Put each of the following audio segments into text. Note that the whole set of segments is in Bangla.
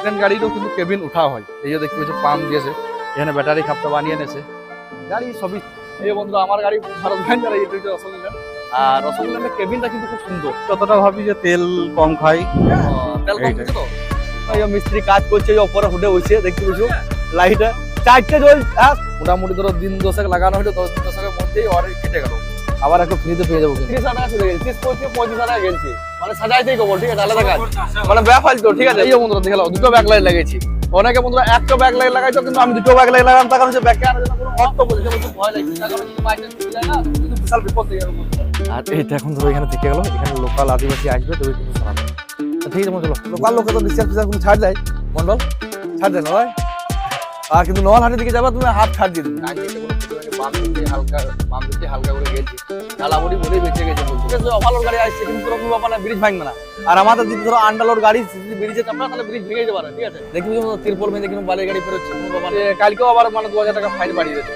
ট্রেন গাড়িরও কিন্তু কেবিন উঠা হয়। এই যে দেখতে পাচ্ছ পাম্প দিয়েছে। এখানে ব্যাটারি খাপটা বানিয়ে এনেছে গাড়ি সবই এই যে বন্ধুরা আমার গাড়ি ভারত ভ্যান যারা এটা হচ্ছে রসগোল্লা আর রসগোল্লার কেবিনটা কিন্তু খুব সুন্দর। যতটা ভাবি যে তেল কম খাই। তেল কম। তো। এই মিস্ত্রি কাজ করছে ওপরে হুডে হয়েছে দেখতে পাচ্ছ? লাইটে চারটে জ্বল হ্যাঁ মোটামুটি ধরো দিন দশেক লাগানো হলো দশ দিন দশেকের মধ্যেই অর কেটে গেল। আবার একটু ফ্রিতে পেয়ে যাব তিরিশ টাকা চলে গেছে। তিরিশ পঁচিশ পঁচিশ টাকা গেছে। মানে সাজাইতেই কবল ঠিক আছে? আলাদা কাজ। মানে ব্যাপার তো ঠিক আছে? এই বন্ধুরা দেখে দুটো ব্যাক লাইট লাগিয়েছি অনেকে বন্ধুরা একটা ব্যাক লাইট লাগাইছো কিন্তু আমি দুটো ব্যাক লাইট লাগালাম তার কারণ হচ্ছে ব্যাকে আনার জন্য কোনো অর্থ বলছে ভয় লাগছে। তার কারণ বিশাল বিপদ হয়ে আর এইটা এখন ধরো এখানে থেকে গেল এখানে লোকাল আদিবাসী আসবে তবে কিন্তু ঠিক আছে চলো। লোকাল লোকে তো কোনো ছাড় দেয়। মন্ডল ছাড় দেয় নয় আর কিন্তু নল হাটের দিকে যাবা তুমি হাত ছাড় দিয়ে দেবে। বাম দিকে হালকা বাম দিকে হালকা করে গেছে। বেঁচে গেছে ঠিক আছে ওভারলোড গাড়ি আসছে কিন্তু কোনো ব্যাপার না ব্রিজ ভাঙবে না। আর আমাদের যদি ধরো গাড়ি ব্রিজে চাপা তাহলে ব্রিজ ভেঙে যেতে পারে ঠিক আছে? দেখবি তিরপল মেয়ে কিন্তু বালের গাড়ি ফেরোচ্ছে কালকেও আবার মানে দু হাজার টাকা ফাইন বাড়িয়ে দিয়েছে।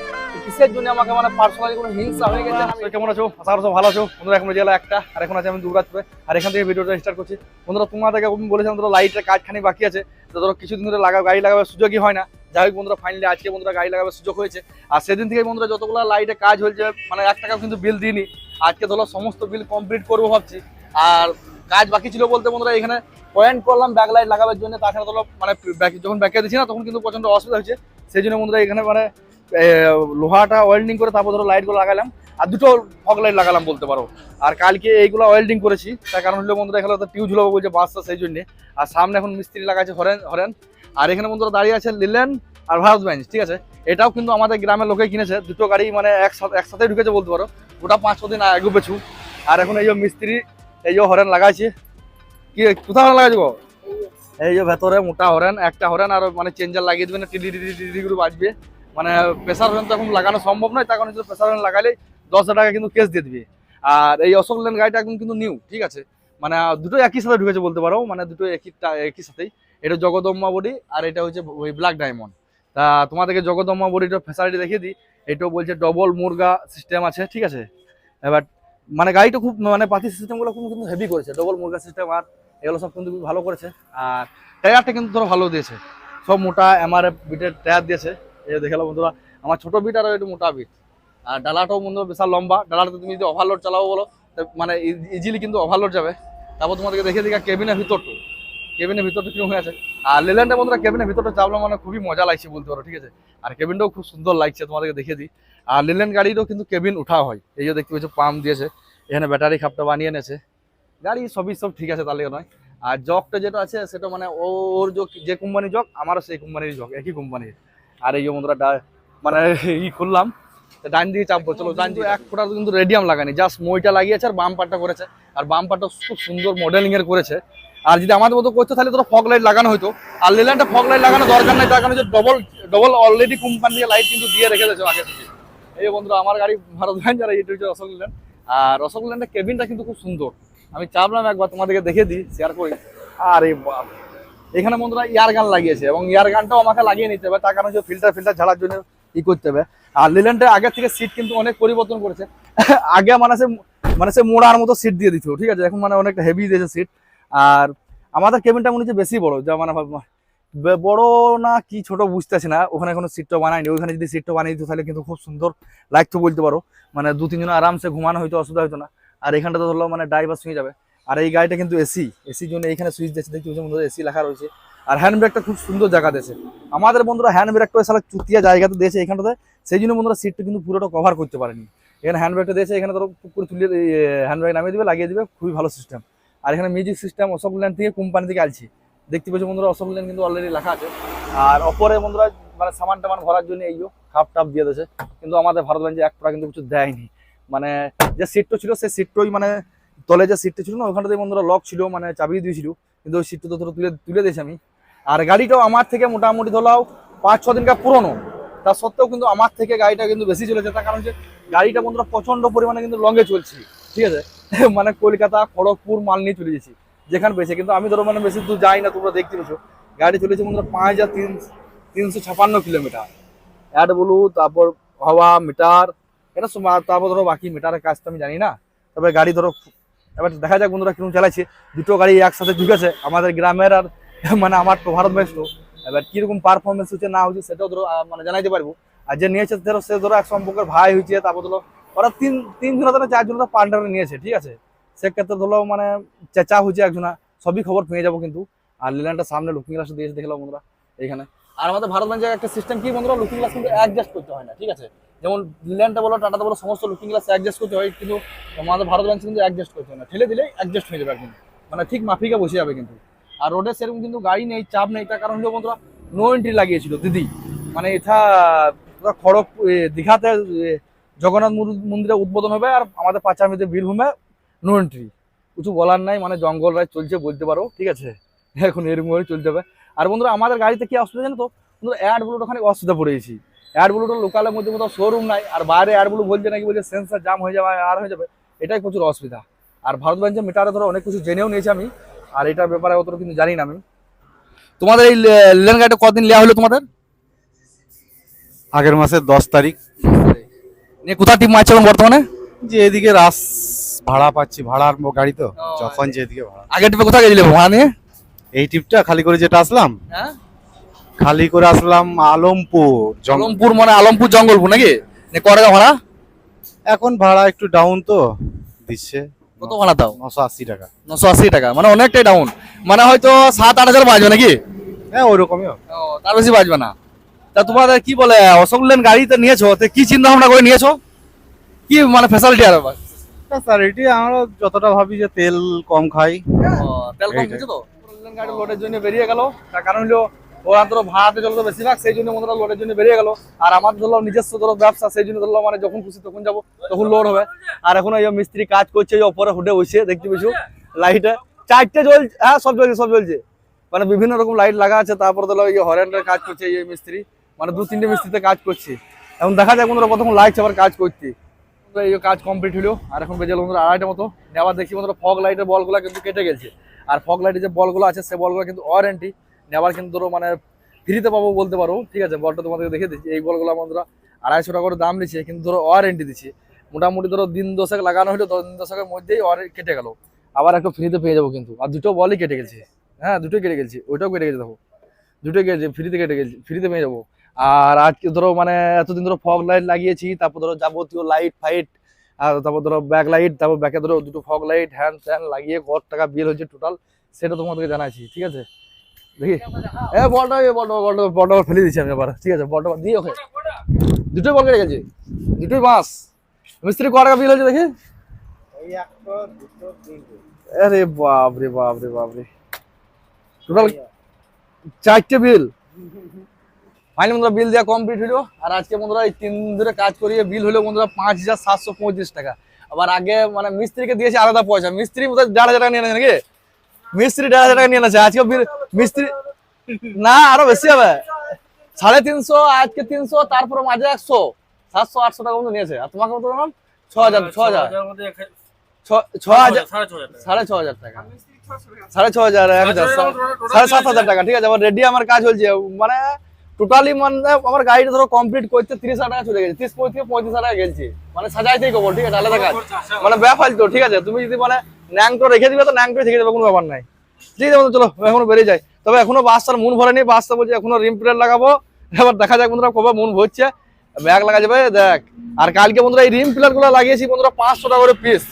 কিসের জন্য আমাকে মানে পার্সোনালি কোনো হিংসা হয়ে গেছে? আমি কেমন আছো? আশা করছ ভালো আছো? বন্ধুরা, এখন জেলা একটা, আর এখন আছে আমি দুবরাজপুরে আর এখান থেকে ভিডিওটা স্টার্ট করছি। বন্ধুরা, তোমাদেরকে আমি বলেছিলাম, ধরো লাইটের কাজখানি বাকি আছে। তো ধরো কিছুদিন ধরে লাগাও গাড়ি লাগাবার সুযোগই হয় না। যাই হোক বন্ধুরা ফাইনালি আজকে বন্ধুরা গাড়ি লাগাবার সুযোগ হয়েছে। আর সেদিন থেকে বন্ধুরা যতগুলো লাইটে কাজ হয়েছে মানে এক টাকাও কিন্তু বিল দিইনি। আজকে ধরো সমস্ত বিল কমপ্লিট করব ভাবছি। আর কাজ বাকি ছিল বলতে বন্ধুরা, এখানে পয়েন্ট করলাম ব্যাক লাইট লাগাবার জন্য। তাছাড়া ধরো মানে যখন ব্যাকে দিচ্ছি না, তখন কিন্তু প্রচণ্ড অসুবিধা হচ্ছে সেই জন্য বন্ধুরা, এখানে মানে লোহাটা ওয়েল্ডিং করে তারপর ধরো লাইটগুলো লাগালাম। আর দুটো ফগ লাইট লাগালাম বলতে পারো। আর কালকে এইগুলো ওয়েল্ডিং করেছি। তার কারণ হলো বন্ধুরা, এখানে তো টিউজ ঝুলাবো বলছে বাসটা সেই জন্য। আর সামনে এখন মিস্ত্রি লাগাচ্ছে হরেন হরেন। আর এখানে বন্ধুরা দাঁড়িয়ে আছে লিলেন আর ভারত বেঞ্চ ঠিক আছে? এটাও কিন্তু আমাদের গ্রামের লোকে কিনেছে। দুটো গাড়ি মানে একসাথে একসাথে ঢুকেছে বলতে পারো। ওটা পাঁচ ছ দিন আগে পেছু আর এখন এই যে মিস্ত্রি, এই যে হরেন লাগাইছে। কি কোথাও হরেন লাগাইছে? এই যে ভেতরে মোটা হরেন, একটা হরেন আর মানে চেঞ্জার লাগিয়ে দেবেন টিডি টিডি টিডি করে বাজবে। মানে প্রেসার তো এখন লাগানো সম্ভব নয়, তার কারণে প্রেসার হরেন লাগালে দশ হাজার টাকা কিন্তু কেস দিয়ে দিবে। আর এই অশোক লেন গাড়িটা এখন কিন্তু নিউ ঠিক আছে? মানে দুটো একই সাথে ঢুকেছে বলতে পারো মানে দুটো একই একই সাথেই। এটা জগদম্মা বডি আর এটা হচ্ছে ওই ব্ল্যাক ডায়মন্ড তা তোমাদেরকে জগদম্মা বডিটা ফ্যাসিলিটি দেখিয়ে দিই। এটাও বলছে ডবল মুরগা সিস্টেম আছে, ঠিক আছে? এবার মানে গাড়িটা খুব মানে পাতি সিস্টেমগুলো খুব কিন্তু হেভি করেছে ডবল মুরগা সিস্টেম আর এগুলো সব কিন্তু ভালো করেছে। আর টায়ারটা কিন্তু ধরো ভালো দিয়েছে। সব মোটা এমআরএফ বিটের টায়ার দিয়েছে। এই যে দেখে নাও বন্ধুরা, আমার ছোট বিট আর একটু মোটা বিট আর ডালাটাও বন্ধুরা বিশাল লম্বা ডালাটা তুমি যদি ওভারলোড চালাও বলো মানে ইজিলি কিন্তু ওভারলোড যাবে। তারপর তোমাদেরকে দেখে দিই কেবিনের ভিতরটা। কেবিনের ভিতরটা কীরকম হয়ে আছে। আর লেল্যান্ডের বন্ধুরা কেবিনের ভিতরটা চাপলাম মানে খুবই মজা লাগছে বলতে পারো, ঠিক আছে? আর কেবিনটাও খুব সুন্দর লাগছে তোমাদেরকে দেখে দিই। আর লেল্যান্ড গাড়িরও কিন্তু কেবিন উঠা হয়। এই যে দেখতে পাচ্ছ পাম্প দিয়েছে। এখানে ব্যাটারি খাপটা বানিয়ে এনেছে গাড়ি সবই সব ঠিক আছে তাহলে নয়। আর জকটা যেটা আছে, সেটা মানে ওর যে কোম্পানির জক আমারও সেই কোম্পানির জক একই কোম্পানির আর এই যে বন্ধুরা মানে ই খুললাম ডান দিকে চাপবো চলো ডান দিকে। এক ফোটার কিন্তু রেডিয়াম লাগানি জাস্ট মইটা লাগিয়েছে আর বাম পাটটা করেছে। আর বাম পাটটা খুব সুন্দর মডেলিং এর করেছে। আর যদি আমাদের মতো করতে তাহলে তোরা ফগ লাইট লাগানো হতো আর লেল্যান্ডে ফগ লাইট লাগানো দরকার নাই তার কারণে যে double double already company light কিন্তু দিয়ে রেখে দিয়েছে আগে থেকে। এই বন্ধুরা আমার গাড়ি ভারত ভ্যান যারা এটা হচ্ছে অশোক লেল্যান্ড আর অশোক লেল্যান্ডের কেবিনটা কিন্তু খুব সুন্দর। আমি চাপলাম একবার তোমাদেরকে দেখে দিই শেয়ার করি। আরে বাপ এখানে বন্ধুরা ইয়ার গান লাগিয়েছে এবং ইয়ার গানটাও আমাকে লাগিয়ে নিতে হবে, তার কারণে ফিল্টার ফিল্টার ঝাড়ার জন্য ই করতে হবে। আর লিল্যান্ডের আগের থেকে সিট কিন্তু অনেক পরিবর্তন করেছে। আগে মানে সে মানে সে মোড়ার মতো সিট দিয়ে দিত, ঠিক আছে? এখন মানে অনেকটা হেভি দিয়েছে সিট আর আমাদের কেবিনটা মনে হচ্ছে বেশি বড়, যা মানে বড় না কি ছোট বুঝতেছি না। ওখানে কোনো সিটটা বানায়নি। ওখানে যদি সিটটা বানিয়ে দিত তাহলে কিন্তু খুব সুন্দর লাগতো বলতে পারো। মানে দু তিনজন আরামসে ঘুমানো হয়তো অসুবিধা হতো না। আর এখানটা তো ধরলো মানে ড্রাইভার শুয়ে যাবে। আর এই গাড়িটা কিন্তু এসি, এসির জন্য এখানে সুইচ দিয়েছে, দেখতে পাচ্ছি বন্ধুরা, এসি লেখা রয়েছে। আর হ্যান্ড ব্রেকটা খুব সুন্দর জায়গা দিয়েছে। আমাদের বন্ধুরা হ্যান্ড ব্রেকটা সালা চুতিয়া জায়গাতে দিয়েছে এখানটাতে সেই জন্য বন্ধুরা সিটটা কিন্তু পুরোটা কভার করতে পারেনি। এখানে হ্যান্ড ব্রেকটা দিয়েছে, এখানে ধরো টুক করে তুলে হ্যান্ড ব্রেক নামিয়ে দেবে, লাগিয়ে দেবে, খুবই ভালো সিস্টেম আর এখানে মিউজিক সিস্টেম অশোক ল্যান্ড থেকে কোম্পানি থেকে আলছি দেখতে পাচ্ছি বন্ধুরা, অশোক ল্যান্ড কিন্তু অলরেডি লেখা আছে। আর অপরে বন্ধুরা মানে সামান টামান ভরার জন্য এইও খাপ টাপ দিয়ে দিয়েছে। কিন্তু আমাদের ভারত ব্যাঞ্চে এক ফোঁটা কিন্তু কিছু দেয়নি। মানে যে সিটটা ছিল, সেই সিটটাই মানে তলে যে সিটটা ছিল না ওখানটাতে বন্ধুরা লক ছিল মানে চাবি দিয়েছিল, কিন্তু ওই সিটটা তো ধরো তুলে তুলে দিয়েছি আমি। আর গাড়িটাও আমার থেকে মোটামুটি ধরলাও পাঁচ, ছ দিনকার পুরনো। তা সত্ত্বেও কিন্তু আমার থেকে গাড়িটা কিন্তু বেশি চলেছে, তার কারণ হচ্ছে গাড়িটা বন্ধুরা প্রচণ্ড পরিমাণে কিন্তু লঙ্গে চলছে, ঠিক আছে? মানে কলকাতা, খড়গপুর, মাল নিয়ে চলে গেছি, যেখানে পেয়েছে কিন্তু আমি ধরো মানে বেশি দূর যাই না, তোমরা দেখতে পেছো গাড়ি চলেছে বন্ধুরা পাঁচ হাজার তিন তিনশো ছাপান্ন কিলোমিটার। অ্যাড বলু, তারপর হাওয়া মিটার এটা তারপর ধরো বাকি মিটারের কাজ তো আমি জানি না। তবে গাড়ি ধরো এবার দেখা যাক বন্ধুরা কীরকম চালাচ্ছে। দুটো গাড়ি একসাথে ঢুকেছে, আমাদের গ্রামের আর মানে আমার তো ভারত ম্যাচ তো। এবার কীরকম পারফরমেন্স হচ্ছে, না হচ্ছে সেটাও ধরো মানে জানাইতে পারব। আর যে নিয়েছে, ধরো, সে ধরো এক সম্পর্কের ভাই হয়েছে, তারপর ধরো, ওরা তিন তিন জন ধরো চারজন পার্টনার নিয়েছে, ঠিক আছে? সেক্ষেত্রে ধরো মানে চেঁচা হয়েছে একজনা, সবই খবর পেয়ে যাব কিন্তু। আর লিল্যান্ডটা সামনে লুকিং গ্লাস দিয়েছে, দেখলাম বন্ধুরা এখানে আর আমাদের ভারত ব্যাংকের একটা সিস্টেম কি বন্ধুরা? লুকিং গ্লাস কিন্তু অ্যাডজাস্ট করতে হয় না, ঠিক আছে? যেমন লিল্যান্ডটা বলো টাটাতে বলো, সমস্ত লুকিং গ্লাস অ্যাডজাস্ট করতে হয়, কিন্তু আমাদের ভারত ব্যাংক কিন্তু অ্যাডজাস্ট করতে হয় না। ঠেলে দিলেই অ্যাডজাস্ট হয়ে যাবে একদম। মানে ঠিক মাফিকা বসে যাবে কিন্তু। আর রোডে সেরকম কিন্তু গাড়ি নেই, চাপ নেই, তার কারণ হলো বন্ধুরা নো এন্ট্রি লাগিয়েছিল দিদি। মানে এটা খড়গ দীঘাতে জগন্নাথ মন্দিরে উদ্বোধন হবে আর আমাদের পাঁচামিতে বীরভূমে নো এন্ট্রি কিছু বলার নাই মানে জঙ্গল রায় চলছে, বলতে পারো, ঠিক আছে? এখন এরকমভাবে চলতে হবে। আর বন্ধুরা আমাদের গাড়িতে কি অসুবিধা জানো তো? বন্ধুরা অ্যাড ব্লুট ওখানে অসুবিধা পড়েছি। অ্যাড ব্লুটের লোকালের মধ্যে কোথাও শোরুম নাই আর বাইরে অ্যাড ব্লু বলছে নাকি বলছে সেন্সার জাম হয়ে যাবে আর হয়ে যাবে এটাই প্রচুর অসুবিধা। আর ভারত ব্যাংকের মিটারে ধরো অনেক কিছু জেনেও নিয়েছি আমি আর এটার ব্যাপারে অত কিন্তু জানি না আমি। তোমাদের এই লেন গাড়িটা কদিন নেওয়া হলো তোমাদের? আগের মাসের দশ তারিখ। নিয়ে কোথায় টিম মারছে এখন বর্তমানে? যে এদিকে রাস ভাড়া পাচ্ছি ভাড়ার গাড়ি তো যখন যেদিকে ভাড়া। আগের টিপে কোথায় গেছিলে ভাড়া নিয়ে? এই ট্রিপটা খালি করে যেটা আসলাম? হ্যাঁ? খালি করে আসলাম আলমপুর আলমপুর মানে আলমপুর জঙ্গলপুর নাকি? নিয়ে ক টাকা ভাড়া? এখন ভাড়া একটু ডাউন তো দিচ্ছে। কত ভাড়া দাও? নশো আশি টাকা। নশো আশি টাকা মানে অনেকটাই ডাউন মানে হয়তো সাত আট হাজার বাজবে নাকি? হ্যাঁ ওরকমই তার বেশি বাজবে না। তা তোমাদের কি বলে অশোক লেন গাড়িতে নিয়েছো? তো কি চিন্তা ভাবনা করে নিয়েছো? কি মানে ফ্যাসিলিটি আর? ফ্যাসিলিটি আমরা যতটা ভাবি যে তেল কম খাই। তেল কম। তো? গাড়ি লোডের জন্য বেরিয়ে গেল। তার কারণ হলো, ওরা ধরো ভাড়াতে চলতো বেশিরভাগ, সেই জন্য বন্ধুরা লোডের জন্য বেরিয়ে গেল। আর আমার ধরো নিজস্ব ধরো ব্যবসা, সেই জন্য ধরো মানে যখন খুশি তখন যাব, তখন লোড হবে। আর এখন এই মিস্ত্রি কাজ করছে ওপরে হুডে বসে, দেখতে পেয়েছ লাইটে চারটে জ্বলছে হ্যাঁ সব জ্বলছে সব জ্বলছে। মানে বিভিন্ন রকম লাইট লাগা আছে, তারপরে ধরো এই হরেন্টের কাজ করছে, এই মিস্ত্রি। মানে দু, তিনটে মিস্ত্রিতে কাজ করছে। এখন দেখা যায় বন্ধুরা কতক্ষণ লাগছে আবার কাজ করতে কাজ কমপ্লিট হলো, আর এখন বেজে বন্ধুরা আড়াইটা মতো। আবার দেখছি বন্ধুরা ফগ লাইটের বলগুলো কিন্তু কেটে গেছে। আর ফগ লাইটের যে বলগুলো আছে, সে বলগুলো কিন্তু ওয়ারেন্টি নেওয়ার কিন্তু ধরো মানে ফ্রিতে পাবো বলতে পারো। ঠিক আছে, বলটা তোমাদেরকে দেখে দিচ্ছি। এই বলগুলো বন্ধুরা আড়াইশো টাকা করে দাম নিচ্ছে কিন্তু ধরো ওয়ারেন্টি দিচ্ছে। মোটামুটি ধরো দিন দশেক লাগানো হলো দিন দশেকের মধ্যেই ওয়ারেন্টি কেটে গেল। আবার একটু ফ্রিতে পেয়ে যাব কিন্তু। আর দুটো বলই কেটে গেছে। হ্যাঁ দুটোই কেটে গেছে, ওইটাও কেটে গেছে দেখো। দুটোই কেটেছে ফ্রিতে কেটে গেছে, ফ্রিতে পেয়ে যাব। আর আজকে ধরো মানে এতদিন ধরো ফগ লাইট লাগিয়েছি, তারপর ধরো যাবতীয় লাইট ফাইট আর তারপর ধরো ব্যাক লাইট তারপর ব্যাকে ধরো দুটো ফগ লাইট হ্যান্ড ফ্যান লাগিয়ে কত টাকা বিল হচ্ছে টোটাল সেটা তোমাদেরকে জানাচ্ছি, ঠিক আছে? দেখি? এ বলটা বলটা বলটা বলটা ফেলে দিচ্ছি আমি আবার, ঠিক আছে? বলটা দিয়ে ওকে। দুটোই বল কেটে গেছে? দুটোই বাঁশ মিস্ত্রি ক টাকা বিল হচ্ছে দেখি? আরে বাপ রে বাপ রে বাপ রে টোটাল চারটে বিল ফাইনালি বন্ধুরা বিল দেওয়া কমপ্লিট হলো। আর আজকে বন্ধুরা এই তিন ধরে কাজ করিয়ে বিল হলো বন্ধুরা পাঁচ হাজার সাতশো পঁয়ত্রিশ টাকা। আবার আগে মানে মিস্ত্রিকে দিয়েছে আলাদা পয়সা। মিস্ত্রি বোধহয় দেড় হাজার টাকা নিয়ে নাকি? মিস্ত্রি দেড় হাজার টাকা নিয়ে নেছে আজকে বিল মিস্ত্রি না আরও বেশি হবে। সাড়ে তিনশো আজকে তিনশো তারপরে মাঝে একশো। সাতশো আটশো টাকা মতো নিয়েছে। আর তোমাকে কত বললাম? ছ হাজার ছ হাজার। ছ- হাজার সাড়ে ছ হাজার টাকা। সাড়ে ছ হাজার এক হাজার সাড়ে সাত হাজার টাকা। ঠিক আছে আবার রেডি আমার কাজ চলছে। মানে টোটালি মানে আমার গাড়িটা ধরো কমপ্লিট করতে তিরিশ হাজার টাকা চলে গেছে। তিরিশ পঁয়ত্রিশ পঁয়ত্রিশ হাজার টাকা গেছে। মানে সাজাইতেই খবর ঠিক আছে? আলাদা কাজ। মানে ব্যাপার তো ঠিক আছে? তুমি যদি মানে ন্যাংটো রেখে দিবে তো ন্যাংটো থেকে যাবে কোনো ব্যাপার নাই। ঠিক আছে চলো এখনও বেরিয়ে যায় তবে এখনও বাসটার মন ভরেনি বাসটা বলছে এখনও রিম প্লেট লাগাবো। এবার দেখা যাক বন্ধুরা কবে মন ভরছে। ব্যাগ লাগা যাবে দেখ। আর কালকে বন্ধুরা এই রিম প্লেটগুলো লাগিয়েছি বন্ধুরা পাঁচশো টাকা করে পিস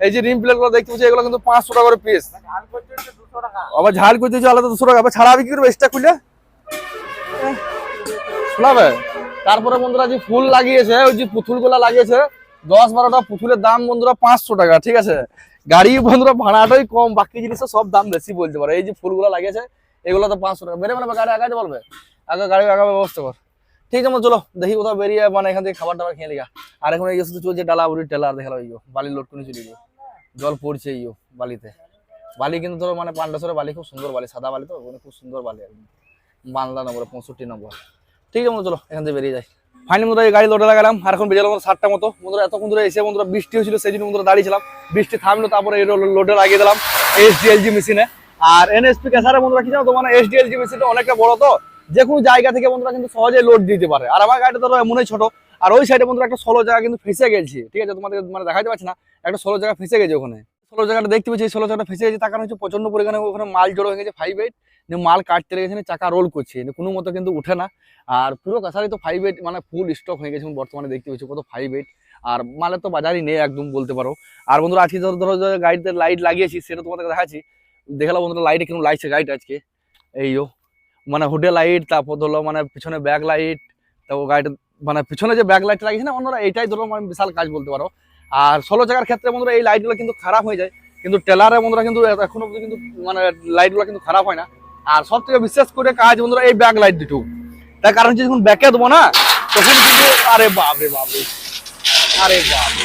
এই যে রিম প্লেটগুলো দেখতে পাচ্ছি এগুলো কিন্তু পাঁচশো টাকা করে পিস আবার ঝাল করতে আলাদা দুশো টাকা। আবার ছাড়া কি করবে এক্সট্রা খুলে শোনাবে? তারপরে বন্ধুরা যে ফুল লাগিয়েছে, ওই যে পুতুলগুলা লাগিয়েছে, দশ বারোটা পুতুলের দাম বন্ধুরা পাঁচশো টাকা, ঠিক আছে? গাড়ি বন্ধুরা ভাড়াটাই কম, বাকি জিনিসের সব দাম বেশি বলতে পারে। এই যে ফুলগুলো লাগিয়েছে, এগুলো তো পাঁচশো টাকা। বেড়ে মানে গাড়ি আগাতে বলবে? আগে গাড়ি আগাবে ব্যবস্থা কর। ঠিক আছে চলো, দেখি কোথাও বেরিয়ে মানে এখান থেকে খাবার টাবার খেয়ে লিগা আর এখন এই শুধু চলছে ডালা বুড়ি টেলার দেখাল ইয়ো বালির লোড করে চলে গিয়ে। জল পড়ছে ইয়ো বালিতে। বালি কিন্তু ধরো মানে পান্ডাসরের বালি, খুব সুন্দর বালি, সাদা বালি তো খুব সুন্দর বালি আর। বাংলা নম্বর, পঁয়ষট্টি নম্বর। ঠিক আছে বন্ধু, চলো, এখান থেকে বেরিয়ে যাই। ফাইনালি বন্ধুরা এই গাড়ি লোডে লাগালাম, আর এখন গেল সাতটা মতো। বন্ধুরা এতক্ষণ ধরে এসে বন্ধুরা বৃষ্টি হয়েছিল, সেই জন্য বন্ধুরা দাঁড়িয়েছিলাম। বৃষ্টি থামলো, তারপরে এই লাগিয়ে দিলাম এইচডিএলজি মেশিনে আর এনএসপি কেসারে বন্ধুরা, কি জানো তো মানে এইচডিএলজি মেশিনটা অনেকটা বড় তো, যে কোনো জায়গা থেকে বন্ধুরা কিন্তু সহজে লোড দিতে পারে। আর আমার গাড়িটা ধরো এমনই ছোট, আর ওই সাইডে বন্ধুরা একটা ষোলো জায়গা কিন্তু ফেসে গেছে। ঠিক আছে, তোমাদের মানে দেখাতে পারছি না, একটা ষোলো জায়গা ফেসে গেছে ওখানে। ষোলো জায়গাটা দেখতে পাচ্ছি ষোলো জায়গাটা ফেসে গেছে কারণ হচ্ছে প্রচণ্ড পরিমাণে ওখানে মাল জড়ো হয়ে গেছে ফাইভ এইট মাল কাটতে লেগেছে চাকা রোল করছে কোনো মতো কিন্তু উঠে না। আর পুরো কাছারি তো ফাইভ এইট মানে ফুল স্টক হয়ে গেছে বর্তমানে দেখতে পাচ্ছি কত ফাইভ এইট আর মালের তো বাজারই নেই, একদম বলতে পারো। আর বন্ধুরা, আজকে ধরো ধরো গাড়িতে লাইট লাগিয়েছি, সেটা তোমাদের দেখাচ্ছি। দেখালাম বন্ধুরা লাইটে কেমন লাগছে গাড়িটা আজকে। এইও মানে হুডে লাইট তারপর ধরো মানে পিছনে ব্যাক লাইট তারপর গাড়িটা মানে পিছনে যে ব্যাক লাইট লাগিয়েছে না বন্ধুরা এটাই ধরো মানে বিশাল কাজ বলতে পারো। আর ষোলো জায়গার ক্ষেত্রে বন্ধুরা এই লাইটগুলো কিন্তু খারাপ হয়ে যায়। কিন্তু টেলারে বন্ধুরা কিন্তু এখনও অব্দি কিন্তু মানে লাইটগুলো কিন্তু খারাপ হয় না। আর সব থেকে বিশেষ করে কাজ বন্ধুরা এই ব্যাক লাইট দুটো। তার কারণ হচ্ছে যখন ব্যাকে দেবো না, তখন কিন্তু আরে বাপরে বাপরে। আরে বাপরে।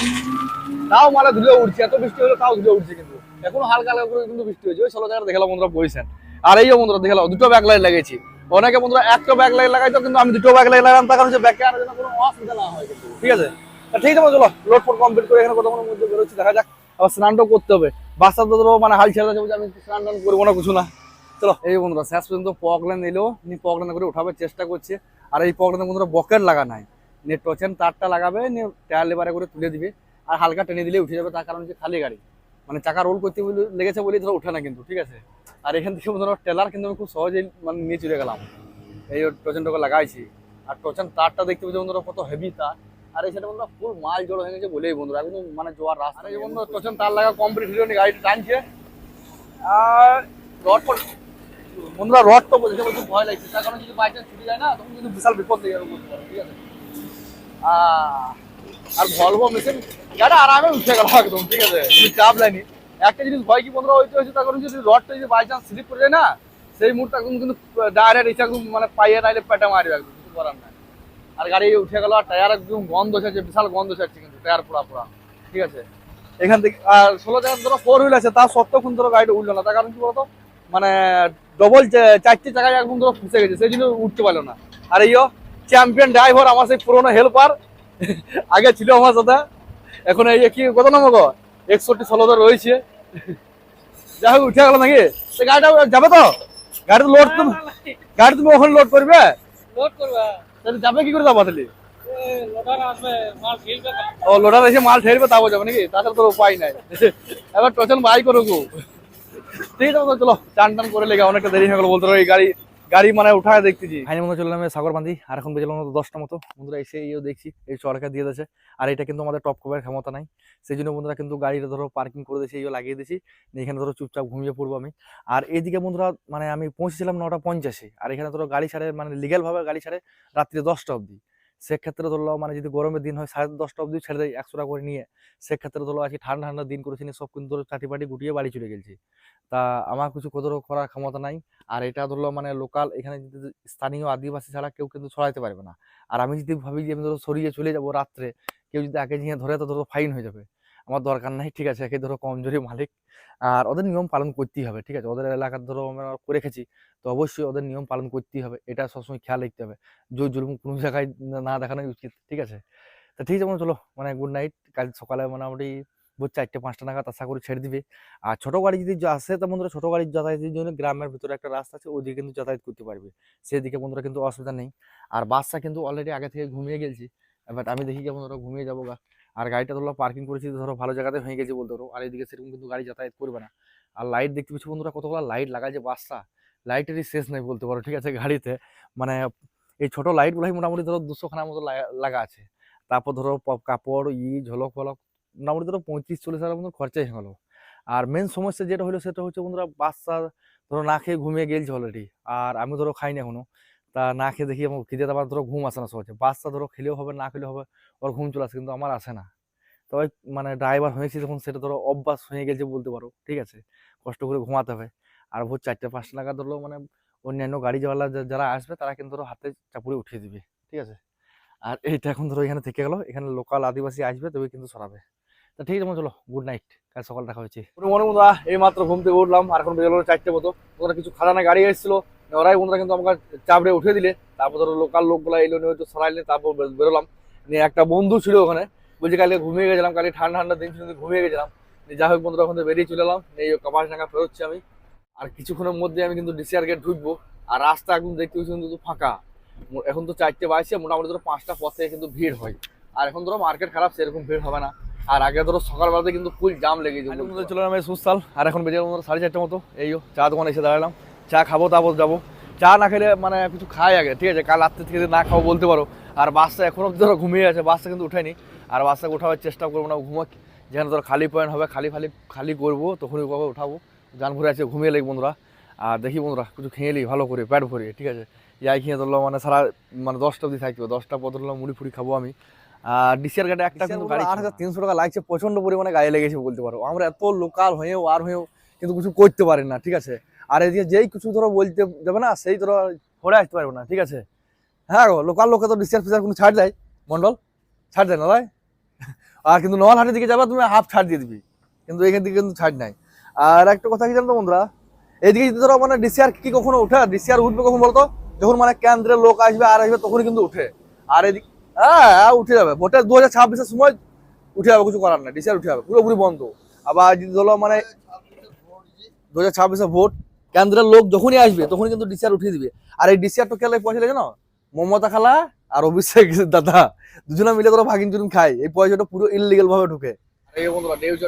তাও মালা ধুলে উঠছে এত বৃষ্টি হলো তাও ধুলে উঠছে কিন্তু। এখনও হালকা হালকা করে কিন্তু বৃষ্টি হয়েছে। ওই ষোলো জায়গায় দেখালাম বন্ধুরা বইছেন আর এই যে বন্ধুরা দেখালাম, দুটো ব্যাক লাইট লাগিয়েছি অনেকে বন্ধুরা একটা ব্যাক লাইট লাগাইতো কিন্তু আমি দুটো ব্যাক লাইট লাগালাম, তার কারণ হচ্ছে ব্যাকে আর যেন কোনো অসুবিধা না হয় কিন্তু। ঠিক আছে? ঠিক আছে, চলো লোড ফোড কমপ্লিট করে এখানে কতক্ষণের মধ্যে বেরোচ্ছি, দেখা যাক। আবার স্নানটাও করতে হবে। বাচ্চা তো ধরো মানে হাল ছেড়ে যাচ্ছে আমি স্নান টান করব না, কিছু না। চলো, এই বন্ধুরা, শেষ পর্যন্ত পকলেন এলো নি পকলেন করে উঠাবার চেষ্টা করছে। আর এই পকলেনে বন্ধুরা বকেট লাগা নাই। নিয়ে টচেন তারটা লাগাবে নিয়ে টায়ার লেবারে করে তুলে দিবে। আর হালকা টেনে দিলে উঠে যাবে, তার কারণ হচ্ছে খালি গাড়ি। মানে চাকা রোল করতে লেগেছে বলে ধরো উঠে না কিন্তু, ঠিক আছে? আর এখান থেকে ধরো টেলার কিন্তু আমি খুব সহজেই মানে নিয়ে চলে গেলাম। এই টচেনটাকে লাগাইছি। আর টচেন তারটা দেখতে পাচ্ছি বন্ধুরা, কত হেভি তার। আর এই সেটা বন্ধুরা ফুল মাল জড়ো হয়ে গেছে বলেই বন্ধুরা একদম মানে জোয়ার রাস্তা এই বন্ধু টচেন তার লাগা কমপ্লিট হলো নি গাড়িটা টানছে। আর রড বন্ধুরা রড তো বলছে বলছে ভয় লাগছে। তার কারণ যদি বাই চান্স ছুটে যায় না তখন কিন্তু বিশাল বিপদ হয়ে যাবে ঠিক আছে? আর ভলভো মেশিন গাড়ি আরামে উঠে গেল একদম ঠিক আছে? তুমি চাপ লাইনি একটা জিনিস ভয় কি বন্ধুরা হইতে হয়েছে তার কারণ যদি রডটা যদি বাই চান্স স্লিপ করে যায় না সেই মুহূর্তে একদম কিন্তু ডাইরেক্ট এসে একদম মানে পাইয়ে নাইলে পেটে মারবে একদম কিছু করার নাই। আর গাড়ি উঠে গেল আর টায়ার একদম গন্ধ ছাড়ছে বিশাল গন্ধ ছাড়ছে কিন্তু টায়ার পুরা পুরা। ঠিক আছে? এখান থেকে আর ষোলো জায়গায় ধরো ফোর হুইল আছে তার সত্ত্বেও কিন্তু ধরো গাড়িটা উঠল না। তার কারণ কি বলতো? মানে ডবল চারটে চাকায় একদম ধরো ফুসে গেছে সেই জন্য উঠতে পারল না। আর এইও চ্যাম্পিয়ন ড্রাইভার আমার সেই পুরোনো হেল্পার আগে ছিল আমার সাথে। এখন এই কি কত নম্বর গো? একষট্টি ষোলো ধর রয়েছে। যাই হোক উঠে গেল নাকি? গাড়িটা যাবে তো? গাড়ি লোড তুমি গাড়ি তুমি ওখানে লোড করবে? লোড করবা। তাহলে যাবে কি করে যাব তাহলে? ও লোডার এসে মাল ঠেলবে তাও যাবে নাকি? তাছাড়া তোর উপায় নাই। এবার টোচন বাই করুক ঠিক আছে, চলো, চান টান করে লেগে অনেকটা দেরি হয়ে গেল, বলতে পারো এই গাড়ি গাড়ি মানে উঠায় দেখতেছি। ফাইনাল মতো চললাম সাগর সাগরবান্ধি আর এখন বেজে মতো দশটা মতো। বন্ধুরা, এসে এইও দেখছি, এই সরকার দিয়ে দিয়েছে। আর এটা কিন্তু আমাদের টপ কভারের ক্ষমতা নাই। সেই জন্য বন্ধুরা কিন্তু গাড়িটা ধরো পার্কিং করে দিয়েছে ইয়ে লাগিয়ে দিয়েছি। এখানে ধরো চুপচাপ ঘুমিয়ে পড়ব আমি। আর এইদিকে বন্ধুরা মানে আমি পৌঁছেছিলাম নটা পঞ্চাশে। আর এখানে ধরো গাড়ি ছাড়ে মানে লিগ্যালভাবে গাড়ি ছাড়ে রাত্রি দশটা অবধি। সেক্ষেত্রে ধরলো মানে যদি গরমের দিন হয়, সাড়ে দশটা অব্দি ছেড়ে দেয় একশো টাকা করে নিয়ে। সেক্ষেত্রে ধরলো আজকে ঠান্ডা ঠান্ডা দিন করেছি সব কিন্তু ধরো চাটি পাটি গুটিয়ে বাড়ি চলে গেছি তা আমার কিছু কোথাও করার ক্ষমতা নাই। আর এটা ধরলো মানে লোকাল এখানে স্থানীয় আদিবাসী ছাড়া কেউ কিন্তু ছড়াইতে পারবে না। আর আমি যদি ভাবি যে আমি ধরো সরিয়ে চলে যাব রাত্রে, কেউ যদি আগে নিয়ে ধরে তো ধরো ফাইন হয়ে যাবে। আমার দরকার নাই ঠিক আছে? একে ধরো কমজোরি মালিক। আর ওদের নিয়ম পালন করতেই হবে ঠিক আছে? ওদের এলাকার ধরো আমরা করে রেখেছি তো অবশ্যই ওদের নিয়ম পালন করতেই হবে। এটা সবসময় খেয়াল রাখতে হবে। জোর জুলুম কোনো জায়গায় না- দেখানো উচিত ঠিক আছে? তা ঠিক আছে বন্ধু, চলো মানে গুড নাইট কাল সকালে মোটামুটি ভোর চারটে পাঁচটা নাগাদ আশা করি ছেড়ে দিবে। আর ছোটো গাড়ি যদি আসে তো বন্ধুরা ছোটো গাড়ির যাতায়াতের জন্য গ্রামের ভিতরে একটা রাস্তা আছে ওইদিকে কিন্তু যাতায়াত করতে পারবে। সেদিকে বন্ধুরা কিন্তু অসুবিধা নেই। আর বাসটা কিন্তু অলরেডি আগে থেকে ঘুমিয়ে গেছি। বাট আমি দেখি কেমন ধরো ঘুমিয়ে যাব গা। আর গাড়িটা ধরো পার্কিং করেছি, ধরো ভালো জায়গাতে হয়ে গেছে বলতে পারো। আর এদিকে সেরকম কিন্তু গাড়ি যাতায়াত করবে না। আর লাইট দেখতে পাচ্ছি বন্ধুরা, কতগুলো লাইট লাগায় যে বাসটা। লাইটেরই শেষ নেই বলতে পারো, ঠিক আছে? গাড়িতে মানে এই ছোট লাইটগুলোই মোটামুটি ধরো দুশো খানার মতো লাগা- আছে। তারপর ধরো কাপড়, ই, ঝলক ফলক, মোটামুটি ধরো পঁয়ত্রিশ, চল্লিশ হাজার মতো খরচাই গেলো আর মেন সমস্যা যেটা হলো সেটা হচ্ছে বন্ধুরা বাচ্চা ধরো না খেয়ে ঘুমিয়ে গেলছে অলরেডি আর আমি ধরো খাইনি এখনও। তা না খেয়ে দেখি আমার খিদে আবার ধরো ঘুম আসে না সহজে বাচ্চা ধরো খেলেও হবে, না খেলেও হবে, ওর ঘুম চলে আসে, কিন্তু আমার আসে না। তবে মানে ড্রাইভার হয়েছি যখন সেটা ধরো অভ্যাস হয়ে গেছে বলতে পারো, ঠিক আছে? কষ্ট করে ঘুমাতে হবে আর ভোর চারটে পাঁচটা নাগাদ ধরলো মানে অন্যান্য গাড়ি যাওয়ালা যারা আসবে তারা কিন্তু ধরো হাতে চাপুরে উঠিয়ে দিবে, ঠিক আছে? আর এইটা এখন ধরো এখানে থেকে গেলো, এখানে লোকাল আদিবাসী আসবে তবে কিন্তু সরাবে। তা ঠিক আছে চলো গুড নাইট কাল সকাল দেখা হয়েছে মনে বন্ধুরা, এই মাত্র ঘুম থেকে উঠলাম, আর এখন বেজে গেলো চারটে মতো। ওরা কিছু খাজানা গাড়ি এসেছিল ওরাই বন্ধুরা কিন্তু আমাকে চাপড়ে উঠে দিলে। তারপর ধরো লোকাল লোকগুলো এলো নিয়ে হয়তো সরাইলে তারপর বেরোলাম। নিয়ে একটা বন্ধু ছিল ওখানে। বলছে কালকে ঘুমিয়ে গেছিলাম, কালকে ঠান্ডা ঠান্ডা দিন ছিল, ঘুমিয়ে গেছিলাম। যাই হোক বন্ধুরা, ওখান থেকে বেরিয়ে চলে এলাম। এই কাপাস ডাঙ্গা ফেরোচ্ছি আমি। আর কিছুক্ষণের মধ্যে আমি কিন্তু ডিসিআর গেট ঢুকবো। আর রাস্তা একদম দেখতে পাচ্ছি কিন্তু ফাঁকা। এখন তো চারটে বাইশে, মোটামুটি ধরো পাঁচটা পর থেকে কিন্তু ভিড় হয়। আর এখন ধরো মার্কেট খারাপ, সেরকম ভিড় হবে না। আর আগে ধরো সকালবেলাতে কিন্তু ফুল জাম লেগে যেত। চলে আমি সুস্তাল। আর এখন বেজে গেল সাড়ে চারটে মতো। এইও চা দোকানে এসে দাঁড়ালাম। চা খাব তারপর যাব। চা না খেলে মানে কিছু খাই আগে ঠিক আছে? কাল রাত্রে থেকে না খাব বলতে পারো। আর বাসটা এখনও ধরো ঘুমিয়ে আছে বাসটা কিন্তু উঠেনি। আর বাসটাকে উঠাবার চেষ্টা করব না ঘুমো যেখানে ধরো খালি পয়েন্ট হবে খালি খালি খালি করব তখনই কবে উঠাবো। গান ভরে আছে ঘুমিয়ে লাগি বন্ধুরা। আর দেখি বন্ধুরা কিছু খেয়ে নিই ভালো করে প্যাট ভরিয়ে ঠিক আছে? যাই খেয়ে ধরলো মানে সারা মানে দশটা অবধি থাকবে। দশটা পর মুড়ি ফুড়ি খাব আমি। আর ডিসিআর গাড়ি একটা কিন্তু গাড়ি আট হাজার তিনশো টাকা লাগছে প্রচণ্ড পরিমাণে গায়ে লেগেছে বলতে পারো। আমরা এত লোকাল হয়েও আর হয়েও কিন্তু কিছু করতে পারি না ঠিক আছে? আর এদিকে যেই কিছু ধরো বলতে যাবে না সেই ধরো ঘরে আসতে পারব না ঠিক আছে? হ্যাঁ গো লোকাল লোকে তো ডিসিআর ফিসার কোনো ছাড় দেয়। মন্ডল ছাড় দেয় না ভাই। আর কিন্তু নল হাটের দিকে যাবে তুমি হাফ ছাড় দিয়ে দিবি। কিন্তু এখান থেকে কিন্তু ছাড় নাই। আর একটা কথা কি জানতো বন্ধুরা? এদিকে যদি ধরো মানে ডিসিআর কি কখনো উঠে ডিসিআর উঠবে কখন বলতো? যখন মানে কেন্দ্রের লোক আসবে আর আসবে তখনই কিন্তু উঠে। আর এদিকে হ্যাঁ হ্যাঁ, উঠে যাবে। ভোটের দু হাজার ছাব্বিশের সময় উঠে যাবে কিছু করার নাই। ডিসিআর উঠে যাবে পুরোপুরি বন্ধ। আবার যদি ধরো মানে দু হাজার ছাব্বিশে ভোট কেন্দ্রের লোক যখনই আসবে, তখনই কিন্তু ডিসিআর উঠিয়ে দিবে। আর এই ডিসিআর তো খেলে পয়সা জানো? মমতা খালা আর অভিষেক দাদা, দুজনে মিলে ধরো ভাগিন চুরিন খায়। এই পয়সাটা পুরো ইলিগাল ভাবে ঢুকে।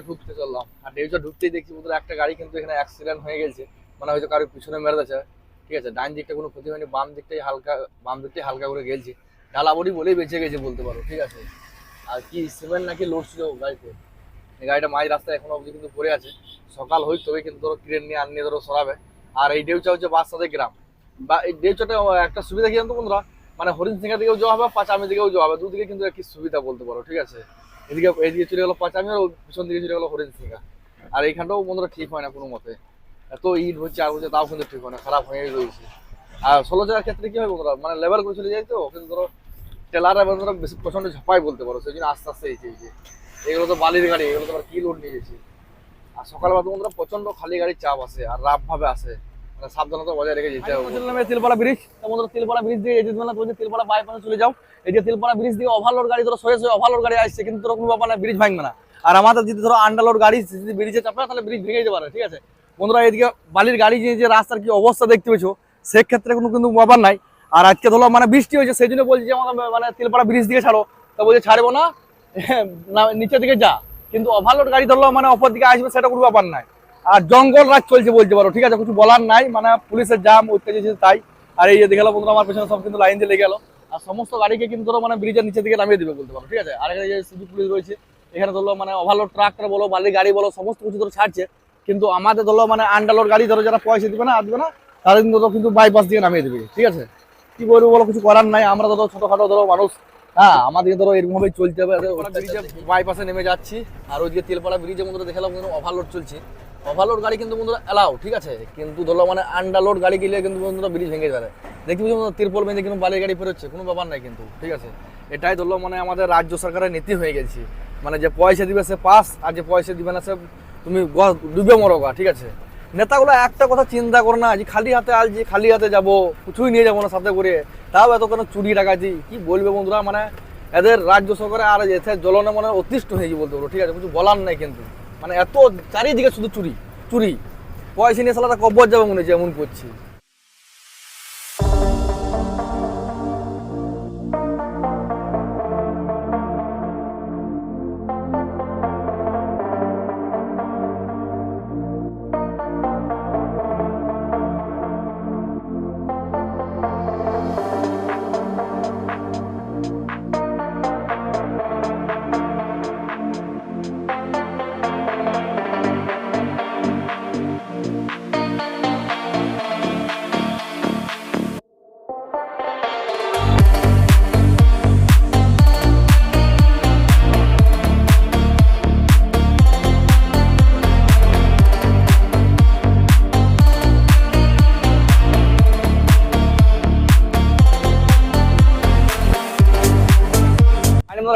ঢুকতে চললাম। আর ঢুকতেই দেখছি একটা গাড়ি কিন্তু এখানে অ্যাক্সিডেন্ট হয়ে গেছে। মানে হয়তো কারোর পিছনে ঠিক আছে দিকটা কোনো ক্ষতি হয়নি, বাম দিকটাই হালকা, বাম দিকটাই হালকা করে গেলছে। বলেই বেঁচে গেছে বলতে পারো, ঠিক আছে? আর কি সিমেন্ট নাকি গাড়িটা মাঝ রাস্তায় এখনও অবধি কিন্তু পড়ে আছে। সকাল হই তবে কিন্তু ধরো ট্রেন নিয়ে আনিয়ে ধরো সরাবে। আর এই ডেউচা হচ্ছে বাদশাদের গ্রাম। বা এই ডেউচাটা একটা সুবিধা কি জানতো বন্ধুরা? মানে হরিণ সিংহার দিকেও যাওয়া হবে পাঁচামি দিকেও যাওয়া হবে। দুদিকে কিন্তু একই সুবিধা বলতে পারো, ঠিক আছে? এদিকে এদিকে চলে গেলো পাঁচামি আর পিছন দিকে চলে গেলো হরিণ সিংহা। আর এইখানটাও বন্ধুরা ঠিক হয় না কোনো মতে। এত ইট হচ্ছে, আর হচ্ছে তাও কিন্তু ঠিক হয় না, খারাপ হয়ে রয়েছে। আর ষোলো জায়গার ক্ষেত্রে কি হয় বন্ধুরা? মানে লেভেল করে চলে যায় তো, কিন্তু ধরো টেলার বন্ধুরা বেশি প্রচণ্ড ঝাপাই বলতে পারো, সেই জন্য আস্তে আস্তে এই যে এগুলো তো বালির গাড়ি, এগুলো তো আবার কি লোড নিয়ে গেছি আর সকালবেলা বন্ধুরা প্রচণ্ড খালি গাড়ির চাপ আসে আর রাফ ভাবে আসে মানে সাবধানতা বজায় রেখে যেতে হবে। ব্রিজ ব্রিজ দিয়ে তুমি চলে যাও। এই যে ব্রিজ দিয়ে গাড়ি ধরো সয়ে গাড়ি আসছে, কিন্তু ধরো কোনো ব্রিজ ভাঙবে না। আর আমাদের যদি ধরো আন্ডারলোড গাড়ি যদি তাহলে ব্রিজ ভেঙে যেতে পারে, ঠিক আছে? বন্ধুরা এদিকে বালির গাড়ি যে রাস্তার কি অবস্থা দেখতে পেয়েছ, সেক্ষেত্রে কোনো কিন্তু ব্যাপার নাই। আর আজকে ধরো মানে বৃষ্টি হয়েছে, সেই জন্য বলছি যে আমাদের মানে তিলপাড়া ব্রিজ দিকে ছাড়ো। তা বলছে ছাড়বো না না, নিচের দিকে যা। কিন্তু ওভারলোড গাড়ি ধরলো মানে অপর দিকে আসবে সেটা কোনো ব্যাপার নাই আর জঙ্গল রাজ চলছে বলতে পারো ঠিক আছে, কিছু বলার নাই মানে পুলিশের জাম অত্যাচার তাই। আর এই যে দেখে বন্ধুরা, আমার পেছনে সব কিন্তু লাইন দিয়ে লেগে গেলো। আর সমস্ত গাড়িকে কিন্তু ধরো মানে ব্রিজের নিচে দিকে নামিয়ে দিবে বলতে পারো, ঠিক আছে? আর এখানে যে সিটি পুলিশ রয়েছে, এখানে ধরলো মানে ওভারলোড ট্রাক্টর বলো বালির গাড়ি বলো, সমস্ত কিছু ধরো ছাড়ছে। কিন্তু আমাদের ধরলো মানে আন্ডারলোড গাড়ি ধরো, যারা পয়সা দিবে না, আসবে না, তাদের কিন্তু ধরো কিন্তু বাইপাস দিয়ে নামিয়ে দিবে, ঠিক আছে? কি বলব বলো, কিছু করার নাই। আমরা ধরো ছোটখাটো ধরো মানুষ হ্যাঁ আমাদের ধরো এরকম ভাবেই চলতে হবে। ব্রিজে বাইপাসে নেমে যাচ্ছি। আর ওইদিকে তেলপাড়া ব্রিজের মধ্যে দেখালাম কিন্তু ওভারলোড চলছে। ওভারলোড গাড়ি কিন্তু বন্ধুরা এলাও ঠিক আছে? কিন্তু ধরো মানে আন্ডারলোড গাড়ি গেলে কিন্তু বন্ধুরা ব্রিজ ভেঙে যাবে। দেখি বন্ধুরা তিরপল বেঁধে কিন্তু বালির গাড়ি ফেরোচ্ছে কোনো ব্যাপার নাই কিন্তু ঠিক আছে? এটাই ধরলো মানে আমাদের রাজ্য সরকারের নীতি হয়ে গেছে। মানে যে পয়সা দিবে সে পাস আর যে পয়সা দিবে না সে তুমি গ- ডুবে মরোগা ঠিক আছে? নেতাগুলো একটা কথা চিন্তা করো না, যে খালি হাতে আলছি, খালি হাতে যাব, কিছুই নিয়ে যাব না সাথে করে। তাও এত কোনো চুরি ডাকাতি? কি বলবে বন্ধুরা? মানে এদের রাজ্য সরকারে আর এসে জ্বলনে মানে অতিষ্ঠ হয়েছি বলতে পারো, ঠিক আছে? কিছু বলার নাই কিন্তু। মানে এত চারিদিকে শুধু চুরি চুরি। পয়সা নিয়ে সালাটা কবর যাবে মনে হচ্ছে, এমন করছি।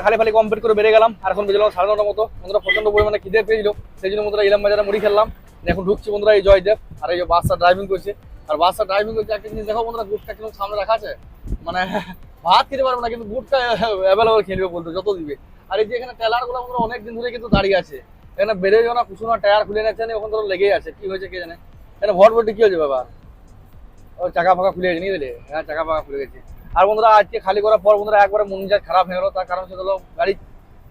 খালি খালি কমপ্লিট করে বেরিয়ে গেলাম। আর এখন বেজলাম সাড়ে নটার মতো। বন্ধুরা প্রচণ্ড পরিমাণে খিদে পেয়েছিল। সেই জন্য বন্ধুরা, ইলাম বাজারে মুড়ি খেললাম এখন ঢুকছি বন্ধুরা এই জয়দেব আর এই যে বাসটা ড্রাইভিং করছে। আর বাসটা ড্রাইভিং করছে, একটা জিনিস দেখো বন্ধুরা গুটটা কীরকম সামনে রাখা আছে। মানে ভাত খেতে পারব না, কিন্তু গুটটা অ্যাভেলেবল খেয়ে নেবে বলতো, যত দিবে। আর এই যে এখানে টেলারগুলো বন্ধুরা অনেক দিন ধরে কিন্তু দাঁড়িয়ে আছে। এখানে বেরোয় না, কিছু না টায়ার খুলে নিচ্ছে ওখানে ধরো লেগেই আছে। কি হয়েছে কে জানে? এখানে ভট ভটি কি হয়েছে বাবা? ও চাকা ফাঁকা খুলে গেছে, নিয়ে দিলে হ্যাঁ চাকা ফাঁকা খুলে গেছে। আর বন্ধুরা, আজকে খালি করার পর বন্ধুরা একবারে মন মেজাজ খারাপ হয়ে গেলো। তার কারণ ধরো, গাড়ি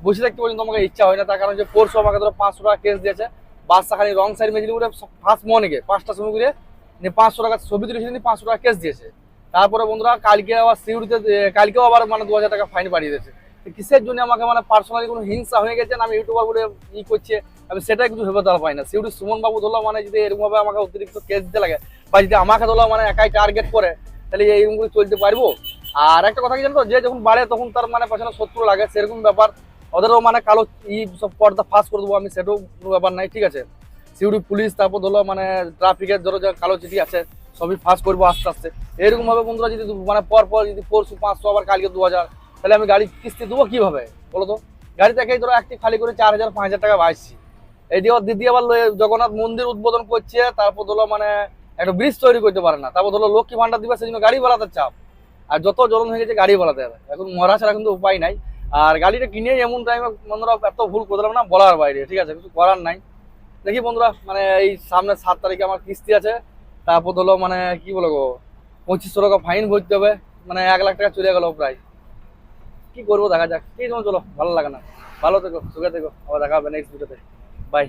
বসে থাকতে পর্যন্ত আমাকে ইচ্ছা হয় না। তার কারণ যে পরশু আমাকে ধরো পাঁচশো টাকা কেস দিয়েছে। বাসটা খালি রং সাইড করে ফার্স্ট মর্নিংয়ে পাঁচটার সময় করে পাঁচশো টাকা ছবি তুলেছিল নিয়ে পাঁচশো টাকা কেস দিয়েছে। তারপরে বন্ধুরা, কালকে আবার সিউড়িতে কালকেও আবার মানে দু হাজার টাকা ফাইন বাড়িয়ে দিয়েছে। কিসের জন্য আমাকে মানে পার্সোনালি কোনো হিংসা হয়ে গেছে আমি ইউটিউবার বলে ই করছে? আমি সেটাই কিছু ভেবে তার পাই না। সিউড়ি সুমন বাবু মানে যদি এরকমভাবে আমাকে অতিরিক্ত কেস দিতে লাগে বা যদি আমাকে ধরলো মানে একাই টার্গেট করে, তাহলে এইরকম করে চলতে পারব? আর একটা কথা কি জানো যে যখন বাড়ে তখন তার মানে পেছনে শত্রু লাগে, সেরকম ব্যাপার। ওদেরও মানে কালো ই সব পর্দা ফাঁস করে দেবো আমি, সেটাও কোনো ব্যাপার নাই, ঠিক আছে? সিউড়ি পুলিশ, তারপর ধরো মানে ট্রাফিকের ধরো যে কালো চিঠি আছে, সবই ফাঁস করব আস্তে আস্তে। এরকম ভাবে বন্ধুরা যদি মানে পর পর যদি পরশু পাঁচশো, আবার কালকে দু হাজার তাহলে আমি গাড়ি কিস্তি দেবো কীভাবে? বলো তো? গাড়ি থেকেই ধরো একটি খালি করে চার হাজার, পাঁচ হাজার টাকা বাঁচছি। এটি দিদি আবার জগন্নাথ মন্দির উদ্বোধন করছে, তারপর ধরো মানে একটা ব্রিজ তৈরি করতে পারে না। তারপর ধরো লক্ষ্মী ভান্ডার দিবে সেই জন্য গাড়ি বাড়াতে চাপ। আর যত জ্বলন হয়ে গেছে, গাড়ি বলাতে হবে। এখন মরা ছাড়া কিন্তু উপায় নাই। আর গাড়িটা কিনে এমন টাইমে বন্ধুরা এত ভুল করে দিলাম না, বলার বাইরে, ঠিক আছে? কিছু করার নাই। দেখি বন্ধুরা মানে এই সামনে সাত তারিখে আমার কিস্তি আছে। তারপর ধরো মানে কি বলব, পঁচিশশো টাকা ফাইন ভরতে হবে। মানে এক লাখ টাকা চলে গেল প্রায়। কি করব, দেখা যাক। ঠিক আছে চলো, ভালো লাগে না। ভালো থেকো, সুখে থেকো। আবার দেখা হবে নেক্সট ভিডিওতে বাই